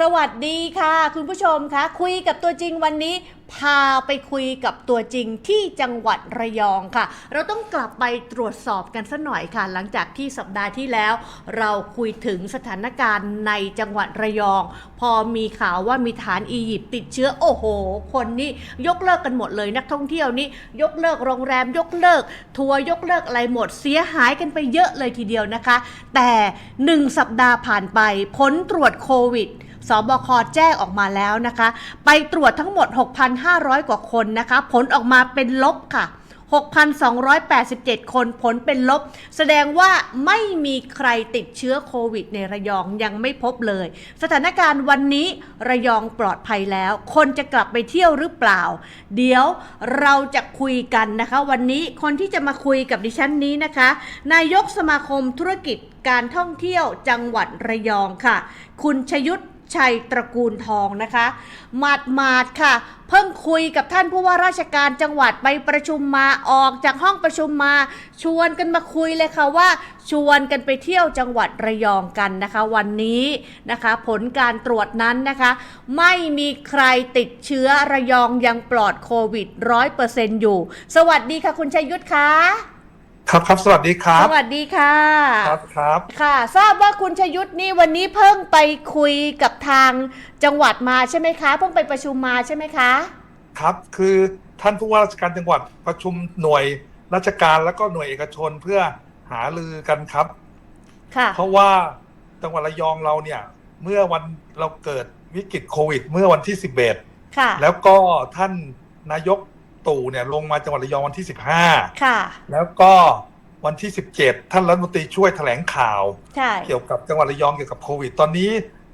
สวัสดีค่ะ คุณผู้ชมคะคุยกับตัวจริงวันนี้ พาไปคุยกับตัวจริงที่จังหวัดระยองค่ะ เราต้องกลับไปตรวจสอบกันสัหน่อยค่ะ หลังจากที่สัปดาห์ที่แล้ว เราคุยถึงสถานการณ์ในจังหวัดระยอง พอมีข่าวว่ามีฐานอียิปต์ติดเชื้อโอ้โห คนนี่ยกเลิกกันหมดเลยนักท่องเที่ยวนี่ยกเลิกโรงแรม ยกเลิก ทัวร์ยกเลิกอะไรหมดเสียหายกันไปเยอะเลยทีเดียวนะคะ แต่หนึ่งสัปดาห์ผ่านไปผลตรวจโควิด สบคแจ้งออกมาแล้วนะคะ ไปตรวจทั้งหมด 6,500 กว่าคนนะคะ ผลออกมาเป็นลบค่ะ 6,287 คนผลเป็นลบ แสดงว่าไม่มีใครติดเชื้อโควิดในระยองยังไม่พบเลย สถานการณ์วันนี้ระยองปลอดภัยแล้ว คนจะกลับไปเที่ยวหรือเปล่า เดี๋ยวเราจะคุยกันนะคะ วันนี้คนที่จะมาคุยกับดิฉันนี้นะคะ นายกสมาคมธุรกิจการท่องเที่ยวจังหวัดระยองค่ะ คุณชยุทธ ชัยตระกูลทองนะคะหมาดมาดค่ะ เพิ่งคุยกับท่านผู้ว่าราชการจังหวัดไปประชุมมาออกจากห้องประชุมมา ชวนกันมาคุยเลยค่ะว่า ชวนกันไปเที่ยวจังหวัดระยองกันนะคะ วันนี้นะคะ ผลการตรวจนั้นนะคะ ไม่มีใครติดเชื้อระยองยังปลอดโควิดร้อยเปอร์เซ็นต์อยู่ สวัสดีค่ะคุณชัยยุทธค่ะ ครับครับสวัสดีครัสบวัสดีค่ะ ครับครับ ค่ะ ทราบว่าคุณชยุทธนี่วันนี้เพิ่งไปคุยกับทางจังหวัดมาใช่ไหมคะ เพิ่งไปประชุมมาใช่ไหมคะ ครับคือท่านผู้ว่าราชการจังหวัดประชุมหน่วยราชการแล้วก็หน่วยเอกชนเพื่อหารือกันครับ ค่ะ เพราะว่าจังหวัดระยองเราเนี่ย เมื่อวันเราเกิดวิกฤตโควิด เมื่อวันที่ 11 ค่ะ แล้วก็ท่านนายก ตู่เนี่ยลงมาจังหวัดระยองวันที่15ค่ะแล้วก็วันที่ 17 ท่านรัฐมนตรีช่วยแถลงข่าว ใช่ เกี่ยวกับจังหวัดระยองเกี่ยวกับโควิด ตอนนี้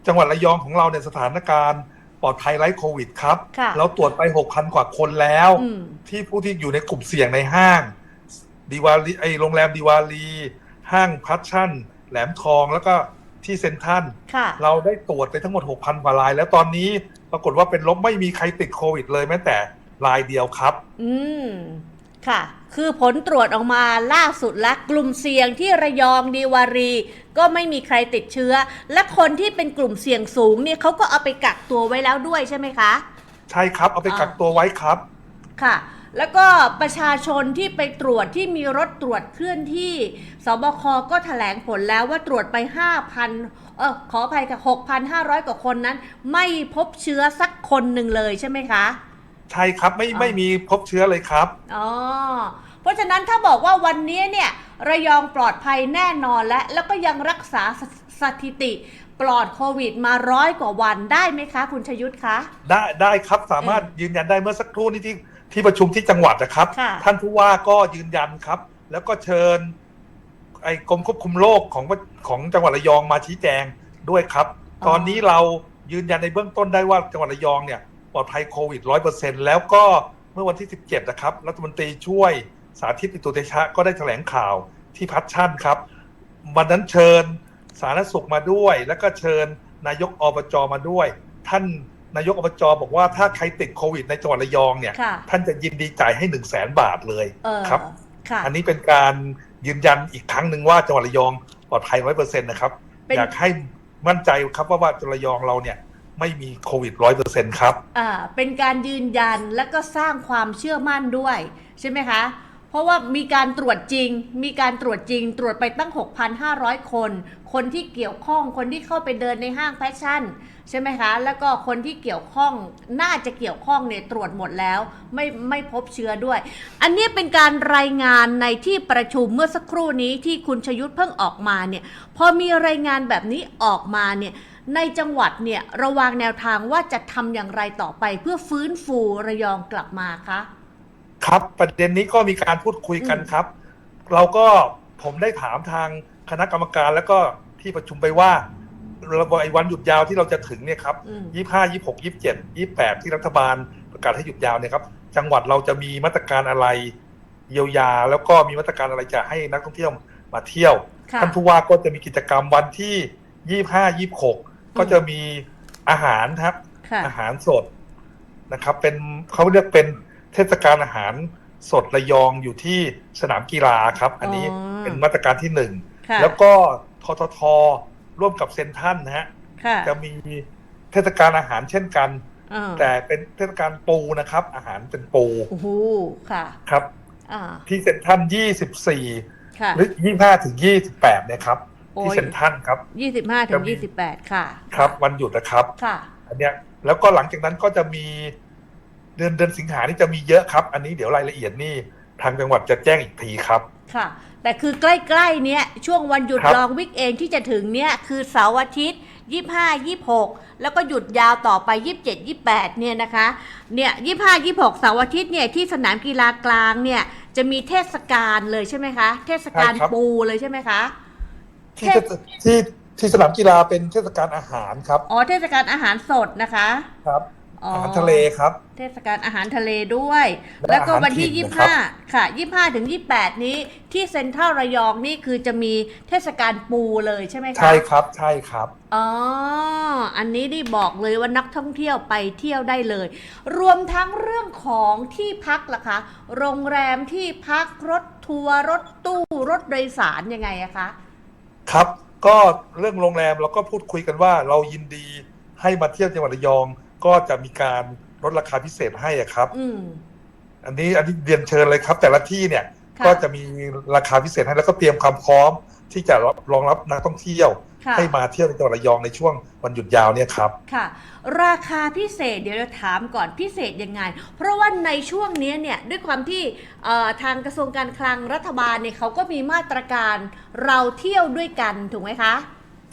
จังหวัดระยองของเราเนี่ยสถานการณ์ปลอดภัยไร้โควิดครับ ค่ะ เราตรวจไป 6,000 กว่าคนแล้ว อืม ที่ผู้ที่อยู่ในกลุ่มเสี่ยงในห้างดีวาลีไอโรงแรมดีวาลีห้างพัชชั่น แหลมทองแล้วก็ที่เซ็นทรัลค่ะ เราได้ตรวจไปทั้งหมด 6,000 กว่าราย แล้วตอนนี้ปรากฏว่าเป็นลบไม่มีใครติดโควิดเลยแม้แต่ รายเดียวครับ อืม ค่ะ คือผลตรวจออกมาล่าสุดและกลุ่มเสี่ยงที่ระยองดีวารี ก็ไม่มีใครติดเชื้อ และคนที่เป็นกลุ่มเสี่ยงสูงเนี่ยเขาก็เอาไปกักตัวไว้แล้วด้วยใช่ไหมคะ ใช่ครับ เอาไปกักตัวไว้ครับ ค่ะ แล้วก็ประชาชนที่ไปตรวจที่มีรถตรวจเคลื่อนที่สบคก็ถแถลงผลแล้วว่าตรวจไป 5,000เออขออภัยค่ะ6,500 กว่าคนนั้น ไม่พบเชื้อสักคนหนึ่งเลยใช่ไหมคะ ใช่ครับไม่อ๋อไม่มีพบเชื้อเลยครับอ๋อเพราะฉะนั้นถ้าบอกว่าวันนี้เนี่ยระยองปลอดภัยแน่นอนและแล้วก็ยังรักษาสสถิติปลอดโควิดมาร้อยกว่าวันได้ไหมคะ คุณชยุทธคะได้ได้ครับสามารถยืนยันได้เมื่อสักครู่นี้ที่ที่ประชุมที่จังหวัดนะครับค่ะท่านผู้ว่าก็ยืนยันครับ แล้วก็เชิญ ไอ้กรมควบคุมโรคของของจังหวัดระยองมาชี้แจงด้วยครับ ตอนนี้เรายืนยันในเบื้องต้นได้ว่าจังหวัดระยองเนี่ย ปลอดภัยโควิดร้อยเปอร์เซ็นแล้วก็เมื่อวันที่ 17 นะครับ รัฐมนตรีช่วยสาธิตปิตุเตชะก็ได้แถลงข่าวที่พัชชั่นครับ วันนั้นเชิญสาธารณสุขมาด้วย แล้วก็เชิญนายกอบจมาด้วย ท่านนายกอบจบอกว่าถ้าใครติดโควิดในจังหวัดระยองเนี่ยค่ะท่านจะยินดีจ่ายให้หนึ่งแสนบาทเลยเออครับค่ะอันนี้เป็นการยืนยันอีกครั้งหนึ่งว่าจังหวัดระยองปลอดภัยร้อยเปอร์เซ็นต์นะครับเป็นอยากให้มั่นใจครับว่าว่าจังหวัดระยองเราเนี่ย ไม่มีโควิดร้อยเปอร์เซ็นต์ครับอ่าเป็นการยืนยันและก็สร้างความเชื่อมั่นด้วย ใช่ไหมคะ เพราะว่ามีการตรวจจริง มีการตรวจจริง ตรวจไปตั้ง 6,500 คน คนที่เกี่ยวข้องคนที่เข้าไปเดินในห้างแฟชั่น ใช่ไหมคะ แล้วก็คนที่เกี่ยวข้องน่าจะเกี่ยวข้องเนี่ยตรวจหมดแล้ว ไม่ไม่พบเชื้อด้วย อันนี้เป็นการรายงานในที่ประชุมเมื่อสักครู่นี้ที่คุณชยุทธเพิ่งออกมาเนี่ยพอมีรายงานแบบนี้ออกมาเนี่ย ในจังหวัดเนี่ยระวางแนวทางว่าจะทำอย่างไรต่อไปเพื่อฟื้นฟูระยองกลับมาคะครับประเด็นนี้ก็มีการพูดคุยกันครับ เราก็ผมได้ถามทางคณะกรรมการแล้วก็ที่ประชุมไปว่าเราไอ้วันหยุดยาวที่เราจะถึงเนี่ยครับอืมยี่ห้ายี่หกยี่เจ็ดยี่แปดที่รัฐบาลประกาศให้หยุดยาวเนี่ยครับ จังหวัดเราจะมีมาตรการอะไร เยียวยา แล้วก็มีมาตรการอะไรจะให้นักท่องเที่ยวมาเที่ยวค่ะท่านผู้ว่าก็จะมีกิจกรรมวันที่ยี่ห้ายี่หก ก็จะมีอาหารครับ ค่ะอาหารสดนะครับ เป็นเขาเรียกเป็นเทศกาลอาหารสดระยองอยู่ที่สนามกีฬาครับ อันนี้อ๋อเป็นมาตรการที่หนึ่งค่ะแล้วก็ทททร่วมกับเซ็นทรัลนะฮะค่ะจะมีเทศกาลอาหารเช่นกัน อ่าแต่เป็นเทศกาลปูนะครับ อาหารเป็นปูโอ้โหค่ะ ครับ อ่าที่เซ็นทรัล24 ค่ะ หรือ 25 ถึง 28เนี่ยครับโอ้ย ที่เซ็นทรัลครับ ยี่สิบห้าถึจะงมียี่สิบแปดค่ะ ครับวันหยุดนะครับ ค่ะ อันเนี้ยแล้วก็หลังจากนั้นก็จะมีเดือนเดือนสิงหานี่จะมีเยอะครับ อันนี้เดี๋ยวรายละเอียดนี่ทางจังหวัดจะแจ้งอีกทีครับ ค่ะ แต่คือใกล้ๆเนี้ยช่วงวันหยุดครับ ลองวิกเองที่จะถึงเนี้ยคือเสาร์อาทิตย์ยี่ห้ายี่หกแล้วก็หยุดยาวต่อไปยี่สิบเจ็ดยี่แปดเนี่ยนะคะเนี่ยยี่ห้ายี่หกเสาร์อาทิตย์เนี่ยที่สนามกีฬากลางเนี่ยจะมีเทศกาลเลยใช่ไหมคะ เทศกาลใช่ครับ ปูเลยใช่ไหมคะ ที่จะที่ที่สนามกีฬาเป็นเทศกาลอาหารครับ อ๋อเทศกาลอาหารสดนะคะครับอ๋ออาอหารทะเลครับ เทศกาลอาหารทะเลด้วย และแล้วก็วันที่อาหารถิ่ยี่นสิบนะครับห้าค่ะยี่สิบห้าถึงยี่สิบแปดนี้ที่เซ็นทรัลระยองนี่คือจะมีเทศกาลปูเลยใช่ไหมคะใช่ครับใช่ครับอ๋ออันนี้ได้บอกเลยว่านักท่องเที่ยวไปเที่ยวได้เลย รวมทั้งเรื่องของที่พักล่ะคะ โรงแรมที่พักรถทัวร์รถตู้รถโดยสารยังไงอะคะ ครับ ก็เรื่องโรงแรมเราก็พูดคุยกันว่าเรายินดีให้มาเที่ยวจังหวัดระยอง ก็จะมีการลดราคาพิเศษให้อะครับ อืม อันนี้อันนี้เรียนเชิญเลยครับ แต่ละที่เนี่ยค่ะ ก็จะมีราคาพิเศษให้แล้วก็เตรียมความพร้อมที่จะรองรับนักท่องเที่ยวค่ะ ให้มาเที่ยวในจังหวัดระยองในช่วงวันหยุดยาวเนี่ยครับค่ะ ราคาพิเศษเดี๋ยวเราถามก่อนพิเศษยังไง เพราะว่าในช่วงนี้เนี่ยด้วยความที่เอ่อทางกระทรวงการคลังรัฐบาลเนี่ยเขาก็มีมาตรการเราเที่ยวด้วยกันถูกไหมคะ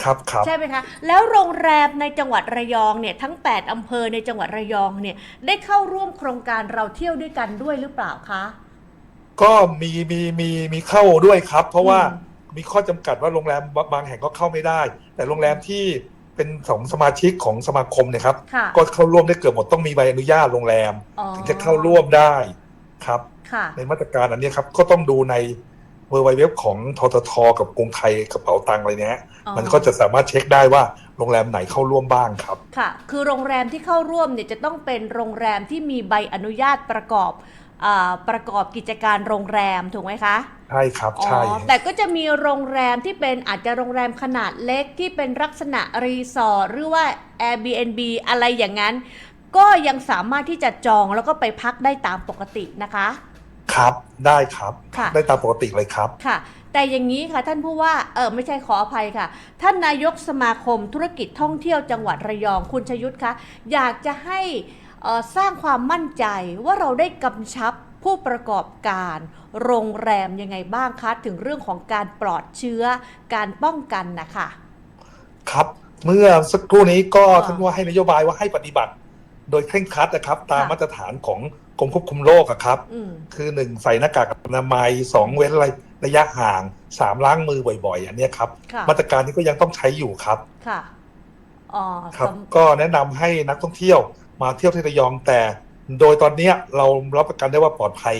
ครับครับใช่ไหมคะ แล้วโรงแรมในจังหวัดระยองเนี่ยทั้ง 8 อำเภอในจังหวัดระยองเนี่ยได้เข้าร่วมโครงการเราเที่ยวด้วยกันด้วยหรือเปล่าคะ ก็มีมีมีมีเข้าด้วยครับ เพราะว่าอื มมีข้อจำกัดว่าโรงแรมบางแห่งก็เข้าไม่ได้ แต่โรงแรมที่เป็นของสมาชิกของสมาคมเนี่ยครับค่ะก็เข้าร่วมได้เกือบหมดต้องมีใบอนุญาตโรงแรมอ๋อถึงจะเข้าร่วมได้ครับค่ะในมาตรการอันนี้ครับ ก็ต้องดูในเว็บเว็บของทททกับกรุงไทยกระเป๋าตังค์อะไรเนี้ยอ๋อมันก็จะสามารถเช็คได้ว่าโรงแรมไหนเข้าร่วมบ้างครับ ค่ะ คือโรงแรมที่เข้าร่วมเนี่ยจะต้องเป็นโรงแรมที่มีใบอนุญาตประกอบอา ประกอบกิจการโรงแรมถูกไหมคะใช่ครับอ๋อใช่แต่ก็จะมีโรงแรมที่เป็นอาจจะโรงแรมขนาดเล็กที่เป็นลักษณะรีสอร์ทหรือว่า Airbnb อะไรอย่างนั้น ก็ยังสามารถที่จะจองแล้วก็ไปพักได้ตามปกตินะคะ ครับได้ครับค่ะได้ตามปกติเลยครับค่ะ แต่อย่างนี้ค่ะท่านผู้ว่าเออไม่ใช่ขออภัยค่ะ ท่านนายกสมาคมธุรกิจท่องเที่ยวจังหวัดระยองคุณชยุทธคะอยากจะให้เอ่อ สร้างความมั่นใจว่าเราได้กำชับผู้ประกอบการ โรงแรมยังไงบ้างคะ ถึงเรื่องของการปลอดเชื้อการป้องกันนะคะครับเมื่อสักครู่นี้ก็อ่าท่านว่าให้นโยบายว่าให้ปฏิบัติ โดยเคร่งครัดนะครับ ตามค่ะมาตรฐานของกรมควบคุมโรคอะครับอืมคือหนึ่งใส่หน้ากากอนามัยสองเว้นระระยะห่างสามล้างมือบ่อยๆ อันเนี้ยครับค่ะมาตรการนี้ก็ยังต้องใช้อยู่ครับ ค่ะอ๋อครับสำก็แนะนำให้นักท่องเที่ยว มาเที่ยวที่ระยองแต่ โดยตอนเนี้ยเรารับประกันได้ว่าปลอดภัย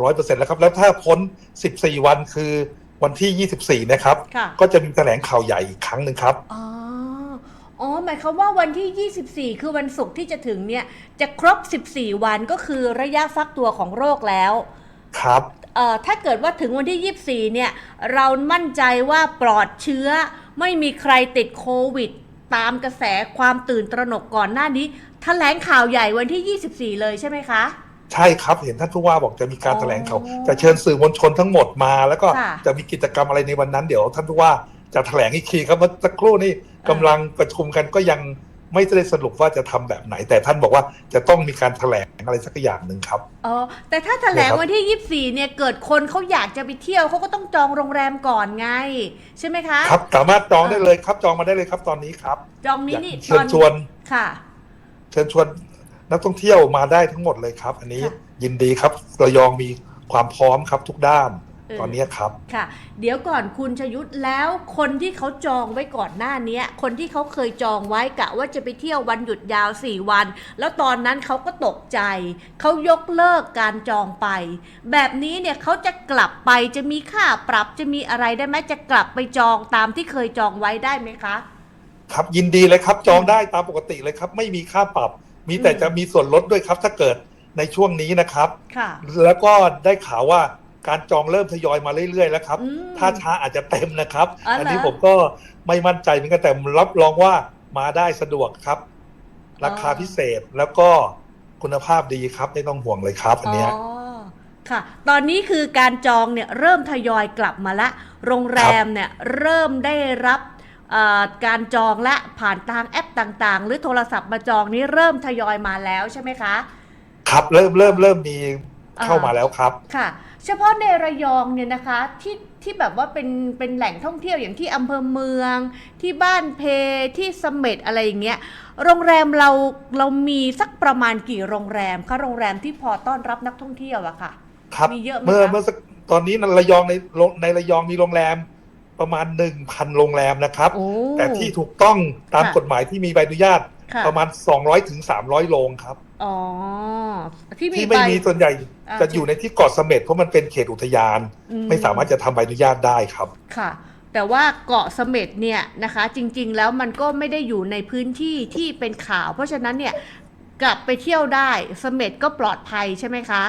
ร้อยเปอร์เซ็นต์แล้วครับ แล้วถ้าพ้น14วันคือวันที่24นะครับค่ะก็จะมีแถลงข่าวใหญ่อีกครั้งหนึ่งครับอ๋ออ๋อหมายความว่าวันที่ 24 คือวันศุกร์ที่จะถึงเนี่ย จะครบ 14 วันก็คือระยะฟักตัวของโรคแล้ว ครับเอ่อถ้าเกิดว่าถึงวันที่ 24 เนี่ย เรามั่นใจว่าปลอดเชื้อ ไม่มีใครติดโควิด ตามกระแสความตื่นตระหนกก่อนหน้านี้ แถลงข่าวใหญ่วันที่ 24 เลยใช่ไหมคะ ใช่ครับเห็นท่านผู้ว่าบอกจะมีการอ๋อแถลงข่าวจะเชิญสื่อมวลชนทั้งหมดมา แล้วก็ค่ะ จะมีกิจกรรมอะไรในวันนั้นเดี๋ยวท่านผู้ว่าจะแถลงอีกทีครับเมื่อสักครู่นี้กำลังประชุมกันก็ยังไม่ได้สรุปว่าจะทำแบบไหน แต่ท่านบอกว่าจะต้องมีการแถลงอะไรสักอย่างหนึ่งครับ อ๋อแต่ถ้าแถลงเดี๋ยวครับวันที่ 24 เนี่ยเกิดคนเขาอยากจะไปเที่ยวเขาก็ต้องจองโรงแรมก่อนไง ใช่ไหมคะ ครับสามารถจองได้เลยครับจองมาได้เลยครับตอนนี้ครับจองนี้นี่เชิญชวนค่ะ เชิญชวนนักท่องเที่ยวมาได้ทั้งหมดเลยครับ อันนี้ค่ะยินดีครับระยองมีความพร้อมครับทุกด้านเออตอนนี้ครับค่ะ เดี๋ยวก่อนคุณชยุทธแล้วคนที่เขาจองไว้ก่อนหน้าเนี้ยคนที่เขาเคยจองไว้กะว่าจะไปเที่ยววันหยุดยาว 4 วัน แล้วตอนนั้นเขาก็ตกใจ เขายกเลิกการจองไป แบบนี้เนี่ยเขาจะกลับไปจะมีค่าปรับจะมีอะไรได้ไหมจะกลับไปจองตามที่เคยจองไว้ได้ไหมคะ ครับยินดีเลยครับจองได้ตามปกติเลยครับ ไม่มีค่าปรับ มีแต่อืมจะมีส่วนลดด้วยครับถ้าเกิดในช่วงนี้นะครับ ค่ะ แล้วก็ได้ข่าวว่าการจองเริ่มทยอยมาเรื่อยๆแล้วครับ อืมถ้าช้าอาจจะเต็มนะครับ อ๋อเหรออันนี้ผมก็ไม่มั่นใจเหมือนกันแต่รับรองว่ามาได้สะดวกครับ ราคาพิเศษแล้วก็คุณภาพดีครับไม่ต้องห่วงเลยครับอันเนี้ย อ๋อค่ะ ตอนนี้คือการจองเนี่ยเริ่มทยอยกลับมาละ โรงแรมเนี่ยเริ่มได้รับเอ่อ การจองและผ่านทางแอปต่างๆ หรือโทรศัพท์มาจองนี้เริ่มทยอยมาแล้วใช่ไหมคะ ครับเริ่มเริ่มเริ่มมีเข้ามาแล้วครับค่ะ เฉพาะในระยองเนี่ยนะคะที่ที่แบบว่าเป็นเป็นแหล่งท่องเที่ยวอย่างที่อำเภอเมือง ที่บ้านเพที่เสม็ดอะไรอย่างเงี้ยโรงแรมเราเรามีสักประมาณกี่โรงแรมคะโรงแรมที่พอต้อนรับนักท่องเที่ยวอะค่ะ ครับมีเยอะไหมเมื่อคะเมื่อสักตอนนี้ในระยองในโรงในระยองมีโรงแรม ประมาณหนึ่งพันโรงแรมนะครับ โอ้ แต่ที่ถูกต้องตามค่ะ กฎหมายที่มีใบอนุญาตค่ะประมาณ 200ถึง300 โรงครับ อ๋อ ที่มีที่ไม่ใบ มีส่วนใหญ่อ่า จะอยู่ในที่เกาะเสม็ดเพราะมันเป็นเขตอุทยาน อืไม่สามารถจะทำใบอนุญาตได้ครับ ค่ะ แต่ว่าเกาะเสม็ดเนี่ยนะคะ จริง ๆ แล้วมันก็ไม่ได้อยู่ในพื้นที่ที่เป็นข่าว เพราะฉะนั้นเนี่ยกลับไปเที่ยวได้เสม็ดก็ปลอดภัยใช่ไหมคะ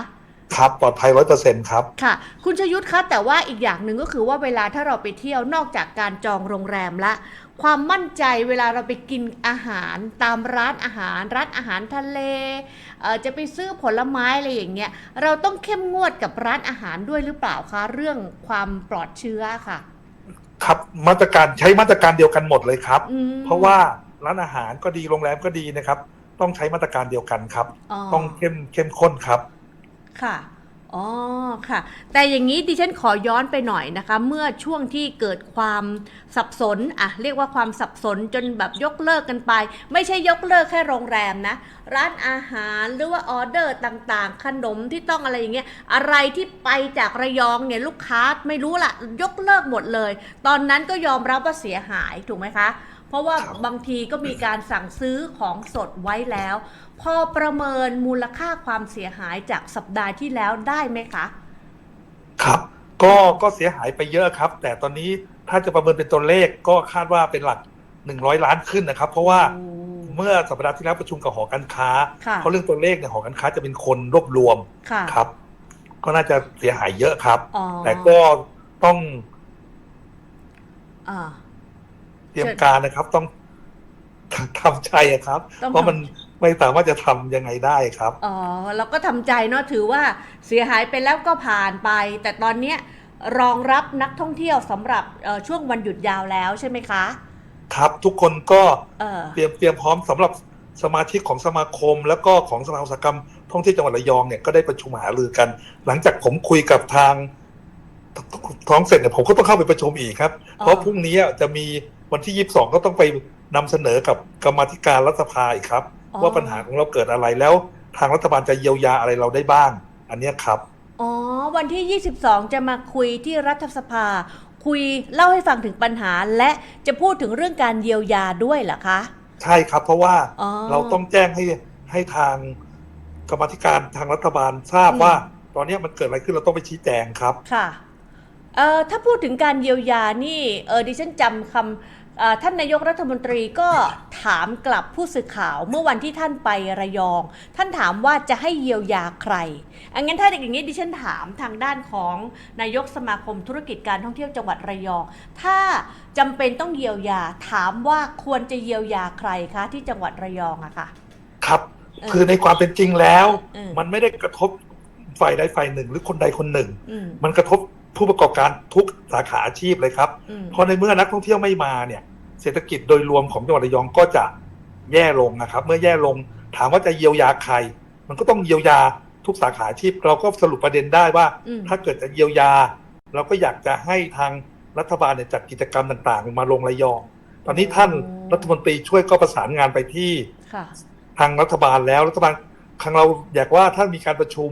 ครับปลอดภัยร้อยเปอร์เซ็นต์ครับ ค่ะ คุณชยุทธคะแต่ว่าอีกอย่างหนึ่งก็คือว่าเวลาถ้าเราไปเที่ยวนอกจากการจองโรงแรมละ ความมั่นใจเวลาเราไปกินอาหารตามร้านอาหาร ร้านอาหารทะเลเอ่อจะไปซื้อผลไม้อะไรอย่างเงี้ยเราต้องเข้มงวดกับร้านอาหารด้วยหรือเปล่าคะเรื่องความปลอดเชื้อค่ะ ครับมาตรการใช้มาตรการเดียวกันหมดเลยครับ อืมเพราะว่าร้านอาหารก็ดีโรงแรมก็ดีนะครับ ต้องใช้มาตรการเดียวกันครับ ต้องเข้มเข้มข้นครับ ค่ะ อ๋อ ค่ะ แต่อย่างนี้ดิฉันขอย้อนไปหน่อยนะคะ เมื่อช่วงที่เกิดความสับสนอะเรียกว่าความสับสนจนแบบยกเลิกกันไป ไม่ใช่ยกเลิกแค่โรงแรมนะ ร้านอาหารหรือว่าออเดอร์ต่างๆ ขนมที่ต้องอะไรอย่างเงี้ย อะไรที่ไปจากระยองเนี่ยลูกค้าไม่รู้ละยกเลิกหมดเลย ตอนนั้นก็ยอมรับว่าเสียหายถูกไหมคะ เพราะว่าครับบางทีก็มีการสั่งซื้อของสดไว้แล้ว พอประเมินมูลค่าความเสียหายจากสัปดาห์ที่แล้วได้ไหมคะ ครับก็ก็เสียหายไปเยอะครับ แต่ตอนนี้ถ้าจะประเมินเป็นตัวเลขก็คาดว่าเป็นหลัก100ล้านขึ้นนะครับ เพราะว่าเมื่อสัปดาห์ที่แล้วประชุมกับหอการค้าค่ะเพราะเรื่องตัวเลขเนี่ยหอการค้าจะเป็นคนรวบรวมค่ะครับ ก็น่าจะเสียหายเยอะครับอ๋อแต่ก็ต้องอ่า เตรียมการนะครับ ต้องทำใจอะครับต้องเพราะมันไม่สามารถจะทำยังไงได้ครับ อ๋อเราก็ทำใจเนาะถือว่าเสียหายไปแล้วก็ผ่านไป แต่ตอนเนี้ยรองรับนักท่องเที่ยวสำหรับเอ่อช่วงวันหยุดยาวแล้วใช่ไหมคะ ครับทุกคนก็เออเตรียมเตรียมพร้อมสำหรับสมาชิกของสมาคม แล้วก็ของสมาอุตสาหกรรมท่องเที่ยวจังหวัดระยองเนี่ยก็ได้ประชุมหารือกัน หลังจากผมคุยกับทางท้องเสร็จเนี่ยผมก็ต้องเข้าไปประชุมอีกครับ เพราะพรุ่งนี้จะมี วันที่22ก็ต้องไปนำเสนอกับกรรมาธิการรัฐสภาอีกครับอ๋อว่าปัญหาของเราเกิดอะไรแล้ว ทางรัฐบาลจะเยียวยาอะไรเราได้บ้าง อันเนี้ยครับอ๋อวันที่ 22 จะมาคุยที่รัฐสภา คุยเล่าให้ฟังถึงปัญหาและจะพูดถึงเรื่องการเยียวยาด้วยเหรอคะ ใช่ครับ เพราะว่าอ๋อเราต้องแจ้งให้ให้ทางกรรมาธิการทางรัฐบาลทราบอืมว่า ตอนเนี้ยมันเกิดอะไรขึ้นเราต้องไปชี้แจงครับค่ะเอ่อถ้าพูดถึงการเยียวยานี่เออดิฉันจำคำเอ่อ ท่านนายกรัฐมนตรีก็ถามกลับผู้สื่อข่าวเมื่อวันที่ท่านไประยอง ท่านถามว่าจะให้เยียวยาใครอังั้นถ้าอย่างนี้ดิฉันถามทางด้านของนายกสมาคมธุรกิจการท่องเที่ยวจังหวัดระยอง ถ้าจำเป็นต้องเยียวยาถามว่าควรจะเยียวยาใครคะที่จังหวัดระยองอะค่ะครับเออคือในความเป็นจริงแล้วเออมันไม่ได้กระทบฝ่ายใดฝ่ายหนึ่ง หรือคนใดคนหนึ่งอืมมันกระทบ ผู้ประกอบการทุกสาขาอาชีพเลยครับอืมเพราะในเมื่อนักท่องเที่ยวไม่มาเนี่ย เศรษฐกิจโดยรวมของจังหวัดระยองก็จะแย่ลงนะครับ เมื่อแย่ลงถามว่าจะเยียวยาใคร มันก็ต้องเยียวยาทุกสาขาอาชีพ เราก็สรุปประเด็นได้ว่าอืมถ้าเกิดจะเยียวยา เราก็อยากจะให้ทางรัฐบาลเนี่ยจัดกิจกรรมต่างๆ มาลงระยอง ตอนนี้ท่านรัฐมนตรีช่วยก็ประสานงานไปที่ค่ะทางรัฐบาลแล้วรัฐบาลทางเราอยากว่าถ้ามีการประชุม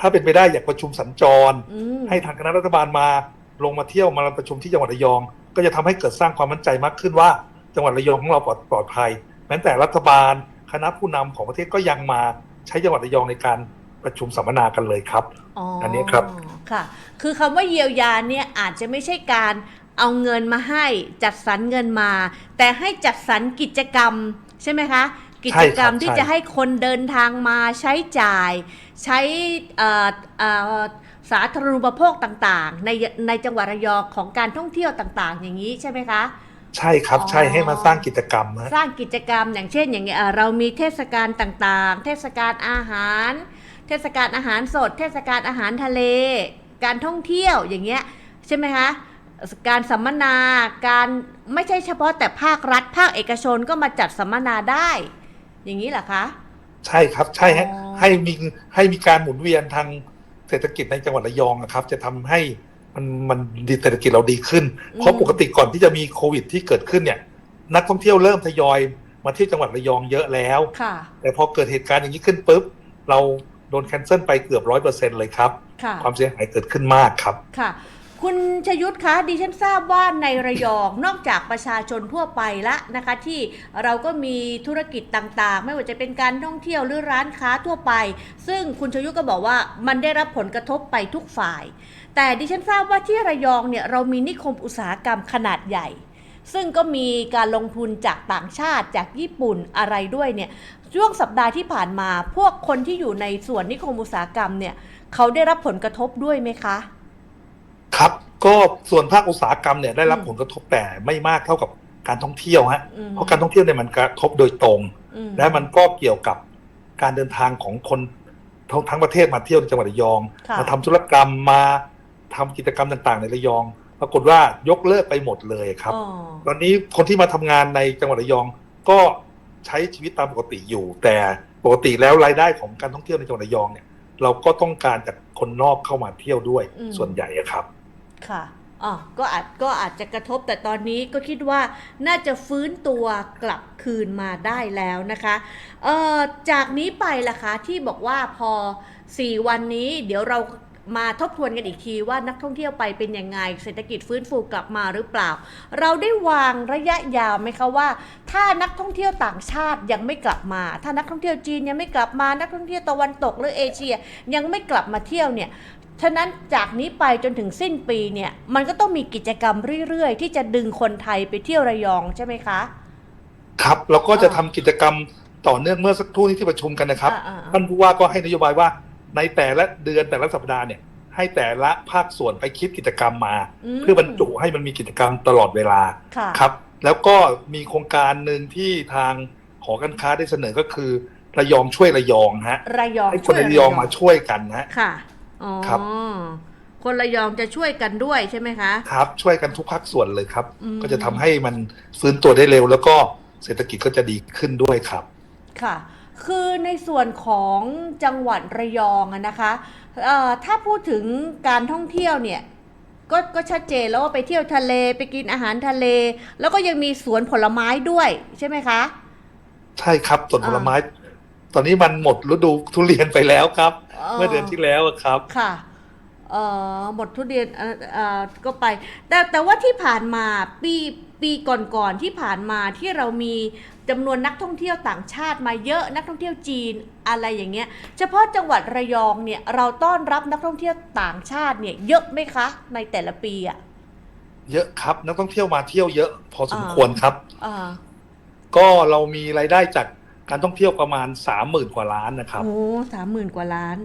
ถ้าเป็นไปได้อยากประชุมสัญจร อืมให้ทางคณะรัฐบาลมาลงมาเที่ยวมาประชุมที่จังหวัดระยอง ก็จะทำให้เกิดสร้างความมั่นใจมากขึ้นว่า จังหวัดระยองของเราปลอดปลอดภัย แม้แต่รัฐบาลคณะผู้นำของประเทศก็ยังมาใช้จังหวัดระยองในการประชุมสัมมนากันเลยครับ อันนี้ครับ ค่ะ คือคำว่าเยียวยาเนี่ยอาจจะไม่ใช่การเอาเงินมาให้จัดสรรเงินมา แต่ให้จัดสรรกิจกรรมใช่ไหมคะ กิจกรรมที่จะให้คนเดินทางมาใช้จ่าย ใช้เอ่อเอ่อสาธารณูปโภคต่างๆ ในในจังหวัดระยองของการท่องเที่ยวต่าง ๆ อย่างนี้ใช่ไหมคะใช่ครับใช่อ๋อให้มาสร้างกิจกรรมนะสร้างกิจกรรมอย่างเช่น อย่างเงี้ยอ่าเรามีเทศกาลต่างๆ เทศกาลอาหาร เทศกาลอาหารสด เทศกาลอาหารทะเล การท่องเที่ยวอย่างเงี้ยใช่ไหมคะการสัมมนาการไม่ใช่เฉพาะแต่ภาครัฐ ภาคเอกชนก็มาจัดสัมมนาได้ อย่างนี้เหรอคะ ใช่ครับใช่ให้อ๋อ ให้มีให้มีการหมุนเวียนทางเศรษฐกิจในจังหวัดระยองนะครับ จะทำให้มันมันดีเศรษฐกิจเราดีขึ้น เพราะปกติก่อนที่จะมีโควิดที่เกิดขึ้นเนี่ย นักท่องเที่ยวเริ่มทยอยมาเที่ยวจังหวัดระยองเยอะแล้ว ค่ะ แต่พอเกิดเหตุการณ์อย่างนี้ขึ้นปุ๊บ เราโดนแคนเซิลไปเกือบร้อยเปอร์เซ็นเลยครับ ค่ะ ความเสียหายเกิดขึ้นมากครับ ค่ะ คุณชยุทธคะดิฉันทราบว่าในระยองนอกจากประชาชนทั่วไปละนะคะ ที่เราก็มีธุรกิจต่างๆ ไม่ว่าจะเป็นการท่องเที่ยวหรือร้านค้าทั่วไป ซึ่งคุณชยุทธก็บอกว่ามันได้รับผลกระทบไปทุกฝ่าย แต่ดิฉันทราบว่าที่ระยองเนี่ยเรามีนิคมอุตสาหกรรมขนาดใหญ่ ซึ่งก็มีการลงทุนจากต่างชาติจากญี่ปุ่นอะไรด้วยเนี่ยช่วงสัปดาห์ที่ผ่านมา พวกคนที่อยู่ในส่วนนิคมอุตสาหกรรมเนี่ยเขาได้รับผลกระทบด้วยไหมคะ ก็ส่วนภาคอุตสาหกรรมเนี่ยได้รับอืมผลกระทบแต่ไม่มากเท่ากับการท่องเที่ยวฮะอืมเพราะการท่องเที่ยวเนี่ยมันกระทบโดยตรงอืมและมันก็เกี่ยวกับการเดินทางของคนทั้งทั้งประเทศมาเที่ยวในจังหวัดระยองค่ะมาทำธุรกรรมมาทำกิจกรรมต่าง ๆ ในระยอง ปรากฏว่ายกเลิกไปหมดเลยครับอ๋อตอนนี้คนที่มาทำงานในจังหวัดระยองก็ใช้ชีวิตตามปกติอยู่ แต่ปกติแล้วรายได้ของการท่องเที่ยวในจังหวัดระยองเนี่ย เราก็ต้องการจากคนนอกเข้ามาเที่ยวด้วยอืมส่วนใหญ่อะครับ ค่ะอ๋อก็อาจก็อาจจะกระทบแต่ตอนนี้ก็คิดว่าน่าจะฟื้นตัวกลับคืนมาได้แล้วนะคะเอ่อจากนี้ไปล่ะคะที่บอกว่าพอ 4 วันนี้เดี๋ยวเรามาทบทวนกันอีกทีว่านักท่องเที่ยวไปเป็นยังไง เศรษฐกิจฟื้นฟูกลับมาหรือเปล่า เราได้วางระยะยาวไหมคะว่า ถ้านักท่องเที่ยวต่างชาติยังไม่กลับมา ถ้านักท่องเที่ยวจีนยังไม่กลับมา นักท่องเที่ยวตะวันตกหรือเอเชียยังไม่กลับมาเที่ยวเนี่ย ฉะนั้นจากนี้ไปจนถึงสิ้นปีเนี่ยมันก็ต้องมีกิจกรรมเรื่อยๆ ที่จะดึงคนไทยไปเที่ยวระยองใช่ไหมคะ ครับเราก็จะอ่าทำกิจกรรมต่อเนื่องเมื่อสักครู่นี้ที่ประชุมกันนะครับอ่าๆท่านผู้ว่าก็ให้นโยบายว่าในแต่ละเดือนแต่ละสัปดาห์เนี่ยให้แต่ละภาคส่วนไปคิดกิจกรรมมามเพื่อบรรจุให้มันมีกิจกรรมตลอดเวลาค่ะครับ แล้วก็มีโครงการหนึ่งที่ทางหอการค้าได้เสนอก็คือระยองช่วยระยองฮะระยองให้คนในระยองมาช่วยกันฮะค่ะ อ๋อครับ คนระยองจะช่วยกันด้วยใช่ไหมคะ ครับช่วยกันทุกภาคส่วนเลยครับ อืม ก็จะทำให้มันฟื้นตัวได้เร็ว แล้วก็เศรษฐกิจก็จะดีขึ้นด้วยครับ ค่ะ คือในส่วนของจังหวัดระยองอะนะคะเอ่อถ้าพูดถึงการท่องเที่ยวเนี่ยก็ก็ชัดเจนแล้วว่าไปเที่ยวทะเลไปกินอาหารทะเล แล้วก็ยังมีสวนผลไม้ด้วยใช่ไหมคะ ใช่ครับส่วนอ่าผลไม้ ตอนนี้มันหมดฤดูทุเรียนไปแล้วครับ เมื่อเดือนที่แล้วอะครับ ค่ะเอ่อหมดทุเรียนเอ่อเอ่อก็ไป แต่แต่ว่าที่ผ่านมาปีปีก่อนๆที่ผ่านมาที่เรามีจำนวนนักท่องเที่ยวต่างชาติมาเยอะนักท่องเที่ยวจีนอะไรอย่างเงี้ย เฉพาะจังหวัดระยองเนี่ยเราต้อนรับนักท่องเที่ยวต่างชาติเนี่ยเยอะไหมคะในแต่ละปีอะเยอะครับนักท่องเที่ยวมาเที่ยวเยอะพอสมควรครับ อ่าก็เรามีรายได้จาก การท่องเที่ยวประมาณสามหมื่นกว่าล้านนะครับโอ้สามหมื่นกว่าล้าน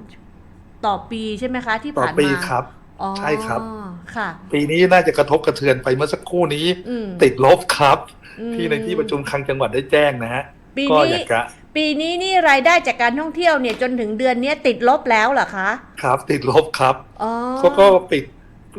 ต่อปีใช่ไหมคะที่ต่อผ่านมาปีครับอ๋อใช่ครับค่ะ ปีนี้น่าจะกระทบกระเทือนไปเมื่อสักครู่นี้อืมติดลบครับอืมที่ในที่ประชุมคลังจังหวัดได้แจ้งนะฮะปีก็นี้อยากจะปีนี้นี่รายได้จากการท่องเที่ยวเนี่ยจนถึงเดือนเนี้ยติดลบแล้วเหรอคะ ครับ ติดลบครับอ๋อเขาก็ปิด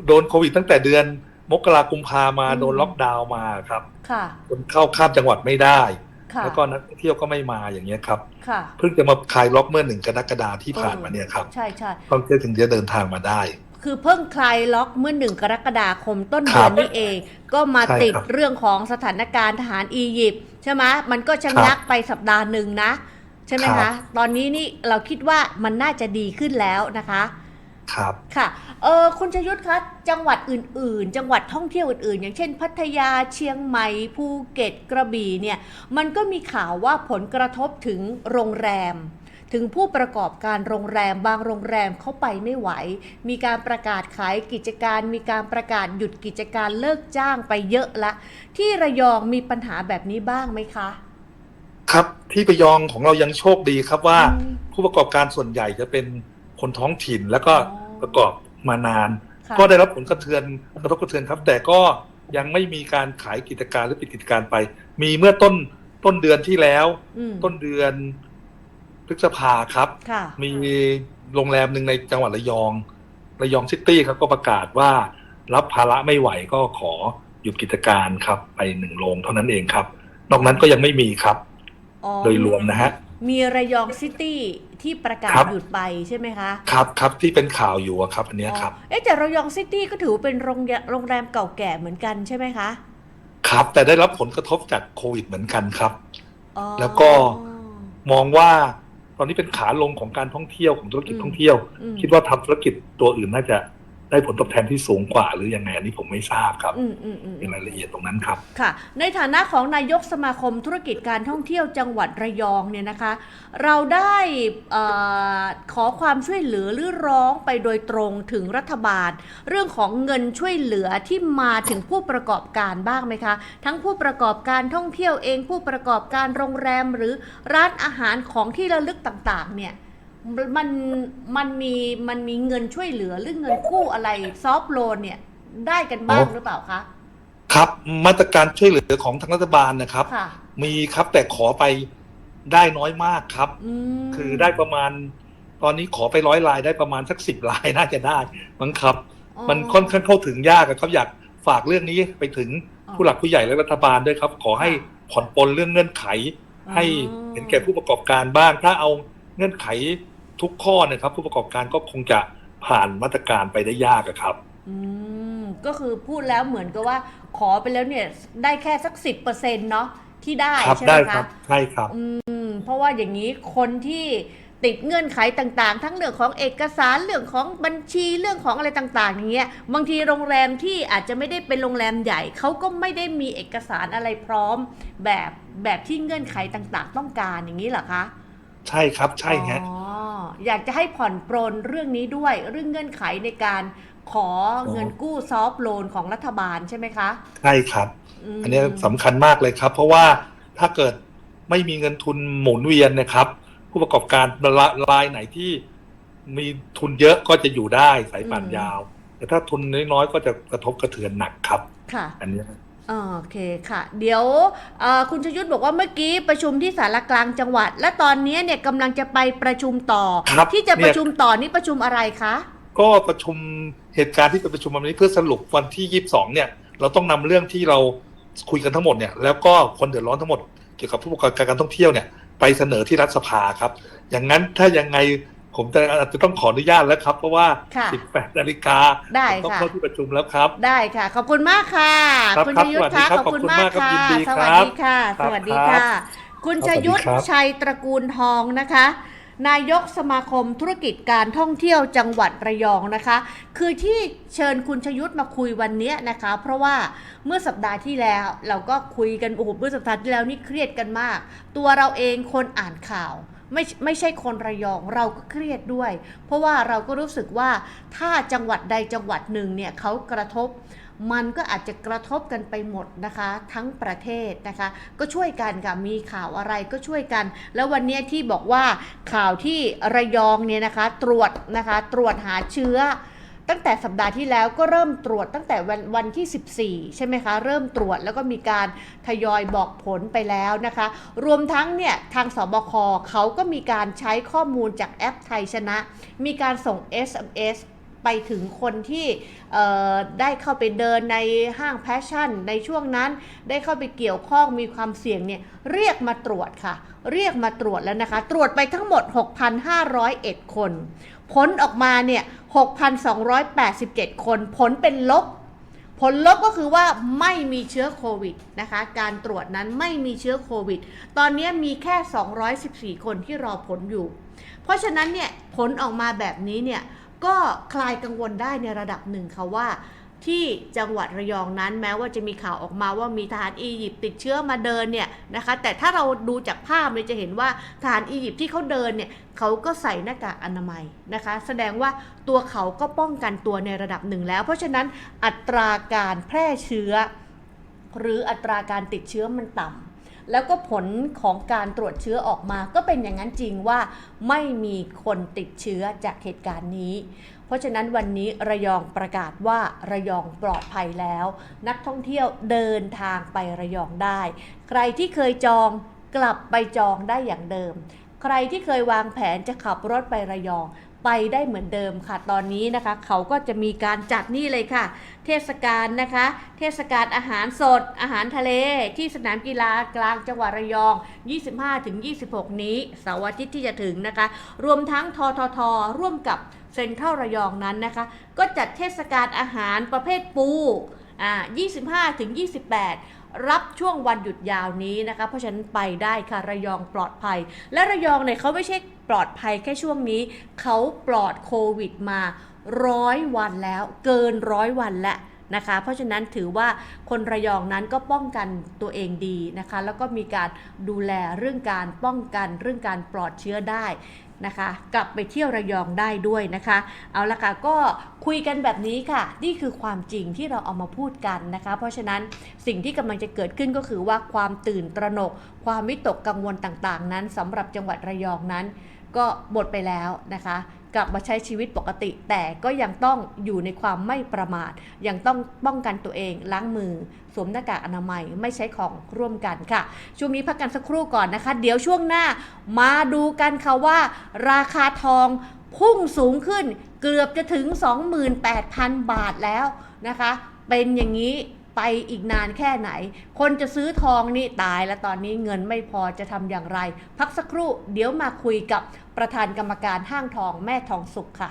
โดนโควิดตั้งแต่เดือนมกราคมพามาอืมโดนล็อกดาวน์มาครับ ค่ะ คนเข้าข้ามจังหวัดไม่ได้ค่ะ แล้วก็นักท่องเที่ยวก็ไม่มาอย่างเงี้ยครับค่ะเพิ่งจะมาคลายล็อกเมื่อหนึ่งกรกฎาที่ผ่านมาเนี่ยครับใช่ใช่ท่องเที่ยวถึงจะเดินทางมาได้ คือเพิ่งคลายล็อกเมื่อหนึ่งกรกฎาคมต้นครัเดือบนนี้เอง ก็มาใช่ติดครับเรื่องของสถานการณ์ทหารอียิปต์ใช่ไหมมันก็ชะงักไปสัปดาห์หนึ่งนะ ใช่ไหมครัคะบตอนนี้นี่เราคิดว่ามันน่าจะดีขึ้นแล้วนะคะ ครับ ค่ะเออคุณชยุทธคะจังหวัดอื่น ๆ จังหวัดท่องเที่ยวอื่น ๆ อย่างเช่น พัทยาเชียงใหม่ภูเก็ตกระบี่เนี่ยมันก็มีข่าวว่าผลกระทบถึงโรงแรม ถึงผู้ประกอบการโรงแรมบางโรงแรมเขาไปไม่ไหว มีการประกาศขายกิจการ มีการประกาศหยุดกิจการเลิกจ้างไปเยอะละ ที่ระยองมีปัญหาแบบนี้บ้างไหมคะ ครับที่ประยองของเรายังโชคดีครับว่าอืมผู้ประกอบการส่วนใหญ่จะเป็น คนท้องถิ่นแล้วก็อ๋อประกอบมานานค่ะก็ได้รับผลกระเทือนกระทบกระเทือนครับ แต่ก็ยังไม่มีการขายกิจการหรือปิดกิจการไป มีเมื่อต้นต้นเดือนที่แล้วอืมต้นเดือนพฤษภาครับค่ะมีโรงแรมหนึ่งในจังหวัดระยอง ระยองซิตี้ครับก็ประกาศว่ารับภาระไม่ไหวก็ขอหยุดกิจการครับ ไปหนึ่งโรงเท่านั้นเองครับ นอกนั้นก็ยังไม่มีครับอ๋อโดยรวมนะฮะ มีระยองซิตี้ที่ประกาศครับ หยุดไปใช่ไหมคะครับครับที่เป็นข่าวอยู่อะครับ อันเนี้ยครับ อ๋อเอ๊ะแต่ระยองซิตี้ก็ถือว่าเป็นโรงแรมโรงแรมเก่าแก่เหมือนกันใช่ไหมคะครับ แต่ได้รับผลกระทบจากโควิดเหมือนกันครับ อ๋อ แล้วก็ มองว่าตอนนี้เป็นขาลงของการท่องเที่ยวของธุรกิจอืมท่องเที่ยว อืม คิดว่าทำธุรกิจตัวอื่นน่าจะ ได้ผลตอบแทนที่สูงกว่าหรือยังไงอันนี้ผมไม่ทราบครับอืมอืมอืมในรายละเอียดตรงนั้นครับ ค่ะ ในฐานะของนายกสมาคมธุรกิจการท่องเที่ยวจังหวัดระยองเนี่ยนะคะ เราได้เออขอความช่วยเหลือหรือร้องไปโดยตรงถึงรัฐบาล เรื่องของเงินช่วยเหลือที่มาถึงผู้ประกอบการบ้างไหมคะ ทั้งผู้ประกอบการท่องเที่ยวเองผู้ประกอบการโรงแรมหรือร้านอาหารของที่ระลึกต่างๆ เนี่ย มันมันมีมันมีเงินช่วยเหลือหรือเงินกู้อะไรซอฟโลนเนี่ย ได้กันบ้างอ๋อหรือเปล่าคะครับมาตรการช่วยเหลือของทางรัฐบาลนะครับค่ะมีครับแต่ขอไปได้น้อยมากครับอืมคือได้ประมาณ ตอนนี้ขอไปร้อยลายได้ประมาณสักสิบลายน่าจะได้มั้งครับ มันค่อนข้างเข้าถึงยากอะครับอยากฝากเรื่องนี้ไปถึงอ๋อผู้หลักผู้ใหญ่และรัฐบาลด้วยครับ ขอให้ผ่อนปลนเรื่องเงื่อนไข ให้เห็นแก่ผู้ประกอบการบ้างถ้าเอาเงื่อนไข ทุกข้อเนะครับผู้ประกอบการก็คงจะผ่านมาตรการไปได้ยากอะครับ อืม ก็คือพูดแล้วเหมือนกับว่า ขอไปแล้วเนี่ยได้แค่สักสิบเปอร์เซ็นต์เนาะที่ได้ครับใช่ไหได้มครัคะบใช่ครับ อืม เพราะว่าอย่างนี้คนที่ติดเงื่อนไขต่างๆ ทั้งเรื่องของเอกสารเรื่องของบัญชีเรื่องของอะไรต่างๆอย่างเงี้ยบางทีโรงแรมที่อาจจะไม่ได้เป็นโรงแรมใหญ่เขาก็ไม่ได้มีเอกสารอะไรพร้อม แบบแบบที่เงื่อนไขต่างๆ ต้องการอย่างนี้เหรอคะ ใช่ครับใช่ฮะ อ๋อ อยากจะให้ผ่อนปรนเรื่องนี้ด้วยเรื่องเงื่อนไขในการขอเงินกู้ซอฟต์โลนของรัฐบาลใช่ไหมคะใช่ครับมอันนี้สำคัญมากเลยครับ เพราะว่าถ้าเกิดไม่มีเงินทุนหมุนเวียนนะครับ ผู้ประกอบการรายไหนที่มีทุนเยอะก็จะอยู่ได้สายป่านยาว แต่ถ้าทุนน้อยๆก็จะกระทบกระเทือนหนักครับ ค่ะ อันนี้อ่า โอเคค่ะ เดี๋ยวเอ่อคุณชยุทธบอกว่าเมื่อกี้ประชุมที่สารกลางจังหวัด และตอนนี้เนี่ยกำลังจะไปประชุมต่อครับที่จะเนี่ยประชุมต่อนี่ประชุมอะไรคะก็ประชุมเหตุการณ์ที่เป็นประชุมวันนี้เพื่อสรุปวันที่ 22 เนี่ย เราต้องนำเรื่องที่เราคุยกันทั้งหมดเนี่ยแล้วก็คนเดือดร้อนทั้งหมดเกี่ยวกับผู้ประกอบการการท่องเที่ยวเนี่ยไปเสนอที่รัฐสภาครับ อย่างนั้นถ้ายังไง ผมจะอาจจะต้องขออนุญาตแล้วครับ เพราะว่า ค่ะ18นาฬิกาได้ผมต้องค่ะ เข้าที่ประชุมแล้วครับ ได้ค่ะ ขอบคุณมากค่ะครับณชยุทธครัคะบสวัสดีครับขอบคุณขอบคุณมากมากครับค่ะยินดีสครับวัสดีค่ะคสรับวัสดีครัค่ะบคุณครับชยุทธสวัสดีครับ ชัยตระกูลทองนะคะ นายกสมาคมธุรกิจการท่องเที่ยวจังหวัดระยองนะคะ คือที่เชิญคุณชยุทธมาคุยวันนี้นะคะ เพราะว่าเมื่อสัปดาห์ที่แล้วเราก็คุยกันโอ้โหเมื่อสัปดาห์ที่แล้วนี่เครียดกันมาก ตัวเราเองคนอ่านข่าว ไม่ไม่ใช่คนระยองเราก็เครียดด้วย เพราะว่าเราก็รู้สึกว่าถ้าจังหวัดใดจังหวัดหนึ่งเนี่ยเขากระทบ มันก็อาจจะกระทบกันไปหมดนะคะ ทั้งประเทศนะคะ ก็ช่วยกันค่ะมีข่าวอะไรก็ช่วยกัน แล้ววันนี้ที่บอกว่าข่าวที่ระยองเนี่ยนะคะ ตรวจนะคะ ตรวจหาเชื้อ ตั้งแต่สัปดาห์ที่แล้วก็เริ่มตรวจตั้งแต่วันวันที่ 14 ใช่ไหมคะ เริ่มตรวจแล้วก็มีการทยอยบอกผลไปแล้วนะคะ รวมทั้งเนี่ยทางสบคเขาก็มีการใช้ข้อมูลจากแอปไทยชนะ มีการส่ง SMS ไปถึงคนที่ได้เข้าไปเดินในห้างแพชชั่น ในช่วงนั้นได้เข้าไปเกี่ยวข้องมีความเสี่ยงเนี่ยเรียกมาตรวจค่ะ เรียกมาตรวจแล้วนะคะ ตรวจไปทั้งหมด 6,501 คน ผลออกมาเนี่ย 6,287 คน ผลเป็นลบ ผลลบก็คือว่าไม่มีเชื้อโควิดนะคะ การตรวจนั้นไม่มีเชื้อโควิด ตอนนี้มีแค่ 214 คนที่รอผลอยู่ เพราะฉะนั้นเนี่ยผลออกมาแบบนี้เนี่ยก็คลายกังวลได้ในระดับหนึ่งค่ะว่า ที่จังหวัดระยองนั้นแม้ว่าจะมีข่าวออกมาว่ามีทหารอียิปต์ติดเชื้อมาเดินเนี่ยนะคะ แต่ถ้าเราดูจากภาพเลยจะเห็นว่าทหารอียิปต์ที่เขาเดินเนี่ยเขาก็ใส่หน้ากากอนามัยนะคะ แสดงว่าตัวเขาก็ป้องกันตัวในระดับหนึ่งแล้ว เพราะฉะนั้นอัตราการแพร่เชื้อ หรืออัตราการติดเชื้อมันต่ำแล้วก็ผลของการตรวจเชื้อออกมาก็เป็นอย่างนั้นจริงว่าไม่มีคนติดเชื้อจากเหตุการณ์นี้ ราะราะฉะนั้นวันนี้ระยองประกาศว่าระยองปลอดภัยแล้ว นักท่องเที่ยวเดินทางไประยองได้ ใครที่เคยจองกลับไปจองได้อย่างเดิม ใครที่เคยวางแผนจะขับรถไประยองไปได้เหมือนเดิมค่ะตอนนี้นะคะ เขาก็จะมีการจัดนี่เลยค่ะ เทศกาลนะคะ เทศกาลอาหารสด อาหารทะเล ที่สนามกีฬากลางจังหวัดระยอง 25-26 นี้เสาร์อาทิตย์ที่จะถึงนะคะ รวมทั้งทททร่วมกับ เซ็นทรัลระยองนั้นนะคะ ก็จัดเทศกาลอาหารประเภทปูอ่า25-28รับช่วงวันหยุดยาวนี้นะคะ เพราะฉะนั้นไปได้ค่ะระยองปลอดภัย และระยองเนี่ยเขาไม่ใช่ปลอดภัยแค่ช่วงนี้ เขาปลอดโควิดมาร้อยวันแล้ว เกินร้อยวันแล้วนะคะ เพราะฉะนั้นถือว่าคนระยองนั้นก็ป้องกันตัวเองดีนะคะ แล้วก็มีการดูแลเรื่องการป้องกันเรื่องการปลอดเชื้อได้ นะคะ กลับไปเที่ยวระยองได้ด้วยนะคะ เอาละค่ะก็คุยกันแบบนี้ค่ะ นี่คือความจริงที่เราเอามาพูดกันนะคะ เพราะฉะนั้นสิ่งที่กำลังจะเกิดขึ้นก็คือว่าความตื่นตระหนก ความวิตกกังวลต่างๆ นั้นสำหรับจังหวัดระยองนั้น ก็หมดไปแล้วนะคะ กลับมาใช้ชีวิตปกติ แต่ก็ยังต้องอยู่ในความไม่ประมาท ยังต้องป้องกันตัวเองล้างมือ สวมหน้ากากอนามัยไม่ใช้ของร่วมกันค่ะ ช่วงนี้พักกันสักครู่ก่อนนะคะ เดี๋ยวช่วงหน้ามาดูกันค่ะว่า ราคาทองพุ่งสูงขึ้นเกือบจะถึง 28,000 บาทแล้วนะคะ เป็นอย่างนี้ไปอีกนานแค่ไหน คนจะซื้อทองนี่ตายแล้วตอนนี้เงินไม่พอจะทำอย่างไร พักสักครู่เดี๋ยวมาคุยกับ ประธานกรรมการห้างทองแม่ทองสุขค่ะ